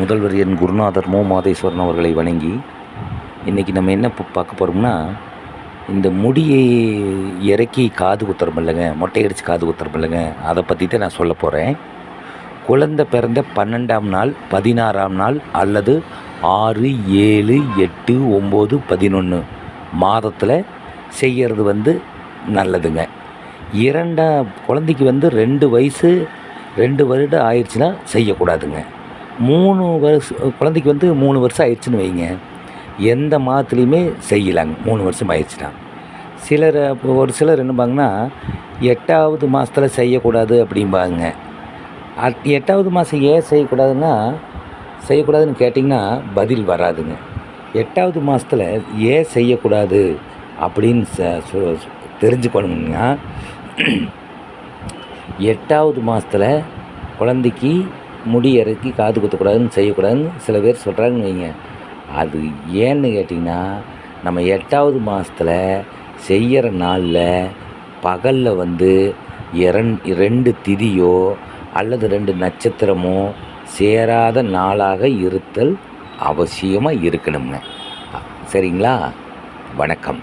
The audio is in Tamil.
முதல்வர் என் குருநாதர் மோ மாதேஸ்வரன் அவர்களை வணங்கி இன்றைக்கி நம்ம என்ன பார்க்க போகிறோம்னா இந்த முடியை இறக்கி காது குத்துறோம் இல்லைங்க மொட்டை அடித்து காது குத்துறோம் இல்லைங்க அதை பற்றி தான் நான் சொல்ல போகிறேன் குழந்தை பிறந்த பன்னெண்டாம் நாள் பதினாறாம் நாள் அல்லது ஆறு ஏழு எட்டு ஒம்பது பதினொன்று மாதத்தில் செய்கிறது வந்து நல்லதுங்க. இரண்டா குழந்தைக்கு வந்து ரெண்டு வயசு ரெண்டு வருடம் ஆயிடுச்சுன்னா செய்யக்கூடாதுங்க. மூணு வருஷம் குழந்தைக்கு வந்து மூணு வருஷம் ஆயிடுச்சுன்னு வைங்க. எந்த மாதத்துலேயுமே செய்யலாங்க. மூணு வருஷம் ஆயிடுச்சுன்னா. சிலர் இப்போ ஒரு சிலர் என்னப்பாங்கன்னா எட்டாவது மாதத்தில் செய்யக்கூடாது அப்படிம்பாங்க. அட் எட்டாவது மாதம் ஏன் செய்யக்கூடாதுன்னா செய்யக்கூடாதுன்னு கேட்டிங்கன்னா பதில் வராதுங்க. எட்டாவது மாதத்தில் ஏன் செய்யக்கூடாது அப்படின்னு ச தெரிஞ்சுக்கணுங்கன்னா எட்டாவது மாதத்தில் குழந்தைக்கு முடி இறக்கி காது குத்தக்கூடாதுன்னு செய்யக்கூடாதுன்னு சில பேர் சொல்கிறாங்கன்னு வைங்க. அது ஏன்னு கேட்டிங்கன்னா நம்ம எட்டாவது மாதத்தில் செய்கிற நாளில் பகலில் வந்து இரண் ரெண்டு திதியோ அல்லது ரெண்டு நட்சத்திரமோ சேராத நாளாக இருத்தல் அவசியமாக இருக்கணுங்க சரிங்களா? வணக்கம்.